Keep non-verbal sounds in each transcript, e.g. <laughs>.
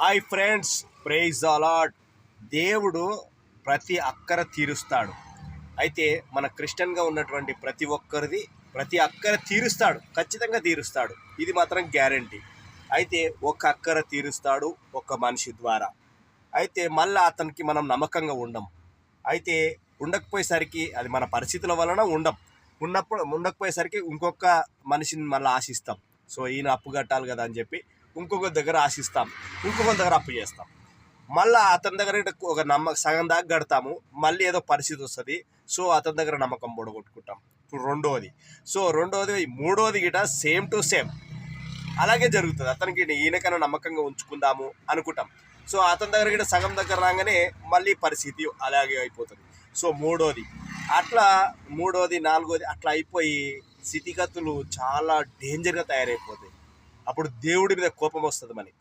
Hi friends praise allot దేవుడు ప్రతి అక్కర తీరుస్తాడు. అయితే మన క్రిస్టియన్గా ఉన్నటువంటి ప్రతి ఒక్కరిది ప్రతి అక్కర తీరుస్తాడు ఖచ్చితంగా తీరుస్తాడు. ఇది మాత్రం గ్యారంటీ. అయితే ఒక అక్కర తీరుస్తాడు ఒక మనిషి ద్వారా. అయితే మళ్ళీ అతనికి మనం నమ్మకంగా ఉండం. అయితే ఉండకపోయేసరికి అది మన పరిస్థితుల వలన ఉండం. ఉన్నప్పుడు ఉండకపోయేసరికి ఇంకొక మనిషిని మళ్ళీ ఆశిస్తాం. సో ఈయన అప్పు కట్టాలి కదా అని చెప్పి ఇంకొక దగ్గర ఆశిస్తాం ఇంకొక దగ్గర అప్పు చేస్తాం. మళ్ళీ అతని దగ్గర ఒక నమ్మక సగం దాకా గడతాము మళ్ళీ ఏదో పరిస్థితి వస్తుంది. సో అతని దగ్గర నమ్మకం పొడగొట్టుకుంటాం ఇప్పుడు రెండోది. సో రెండోది మూడోది గిట సేమ్ టు సేమ్. అలాగే జరుగుతుంది. అతనికి ఈయనకైనా నమ్మకంగా ఉంచుకుందాము అనుకుంటాం. సో అతని దగ్గర గిట సగం దగ్గర రాగానే మళ్ళీ పరిస్థితి అలాగే అయిపోతుంది. సో మూడోది. అట్లా మూడోది నాలుగోది అట్లా అయిపోయి స్థితిగతులు చాలా డేంజర్గా తయారైపోతాయి. అప్పుడు దేవుడి మీద కోపం వస్తుంది మనకి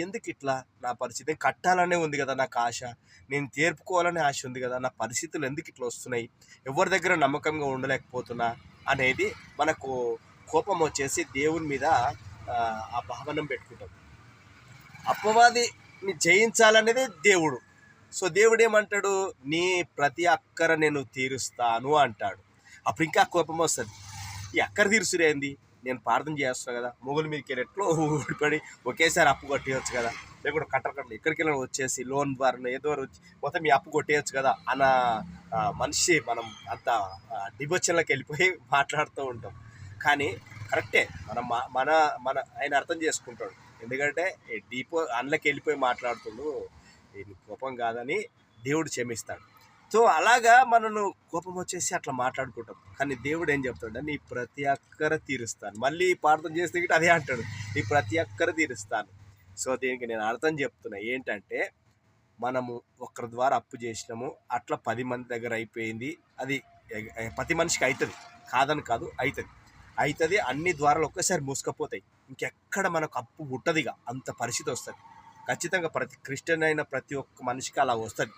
ఎందుకు ఇట్లా? నా పరిస్థితి కట్టాలనే ఉంది కదా నాకు ఆశ. నేను తీర్పుకోవాలనే ఆశ ఉంది కదా. నా పరిస్థితులు ఎందుకు ఇట్లా వస్తున్నాయి? ఎవరి దగ్గర నమ్మకంగా ఉండలేకపోతున్నా? అనేది మనకు కోపం వచ్చేసి దేవుని మీద ఆ, భావనం పెట్టుకుంటాం. అపవాదిని జయించాలనేది దేవుడు. సో దేవుడు ఏమంటాడు? నీ ప్రతి అక్కర నేను తీరుస్తాను అంటాడు. అప్పుడు ఇంకా కోపం వస్తుంది. ఈ అక్కర తీరుసురేంది నేను ప్రార్థన చేస్తాను కదా. మొగుల మీదకి వెళ్ళి ఊడిపడి ఒకేసారి అప్పు కొట్టేయచ్చు కదా. లేకుంటే కట్టర కట్టలు ఎక్కడికి వెళ్ళినా వచ్చేసి లోన్ ద్వారా ఏదో వచ్చి మొత్తం మీ అప్పు కొట్టేయచ్చు కదా అన్న మనిషి మనం అంత డివోషన్లోకి వెళ్ళిపోయి <laughs> మాట్లాడుతూ ఉంటాం. కానీ కరెక్టే మనం మన మన ఆయన అర్థం చేసుకుంటాడు. ఎందుకంటే డీపో అందులోకి వెళ్ళిపోయి మాట్లాడుతుండు ఇది కోపం కాదని దేవుడు క్షమిస్తాడు. సో అలాగా మనను కోపం వచ్చేసి అట్లా మాట్లాడుకుంటాం. కానీ దేవుడు ఏం చెప్తాడు నీ ప్రతి అక్కర తీరుస్తాను. మళ్ళీ ప్రార్థన చేస్తే గిట్ట అదే అంటాడు నీ ప్రతి అక్కర తీరుస్తాను. సో దీనికి నేను అర్థం చెప్తున్నా ఏంటంటే మనము ఒకరి ద్వారా అప్పు చేసినాము అట్లా పది మంది దగ్గర అయిపోయింది అది ప్రతి మనిషికి అవుతుంది కాదని కాదు అవుతుంది అవుతుంది అన్ని ద్వారాలు ఒక్కసారి మూసుకపోతాయి. ఇంకెక్కడ మనకు అప్పు పుట్టదిగా అంత పరిస్థితి వస్తుంది. ఖచ్చితంగా ప్రతి క్రిస్టియన్ అయిన ప్రతి ఒక్క మనిషికి అలా వస్తుంది.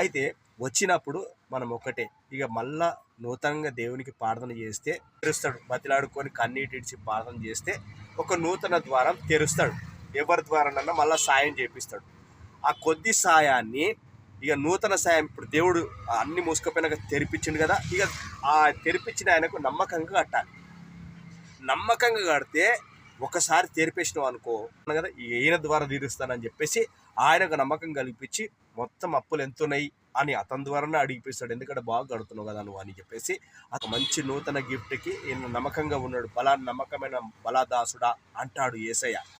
అయితే వచ్చినప్పుడు మనం ఒకటే ఇక మళ్ళా నూతనంగా దేవునికి ప్రార్థన చేస్తే తెరుస్తాడు. బతిలాడుకొని కన్నీటిడిచి ప్రార్థన చేస్తే ఒక నూతన ద్వారం తెరుస్తాడు. ఎవరి ద్వారానన్నా మళ్ళీ సాయం చేపిస్తాడు. ఆ కొద్ది సాయాన్ని ఇక నూతన సాయం ఇప్పుడు దేవుడు అన్ని మూసుకపోయినాక తెరిపించిండు కదా ఇక ఆ తెరిపించిన ఆయనకు నమ్మకంగా కట్టాలి. నమ్మకంగా కడితే ఒకసారి తెరిపేసినావు అనుకో కదా ఈయన ద్వారా తీరుస్తానని చెప్పేసి ఆయనకు నమ్మకం కల్పించి మొత్తం అప్పులు ఎంత ఉన్నాయి అని అతని ద్వారానే అడిగిపిస్తాడు. ఎందుకంటే బాగా కడుతున్నావు కదా నువ్వు అని చెప్పేసి ఒక మంచి నూతన గిఫ్ట్కి ఈయన నమ్మకంగా ఉన్నాడు. బలా నమ్మకమైన బలాదాసుడా అంటాడు ఏసయ్య.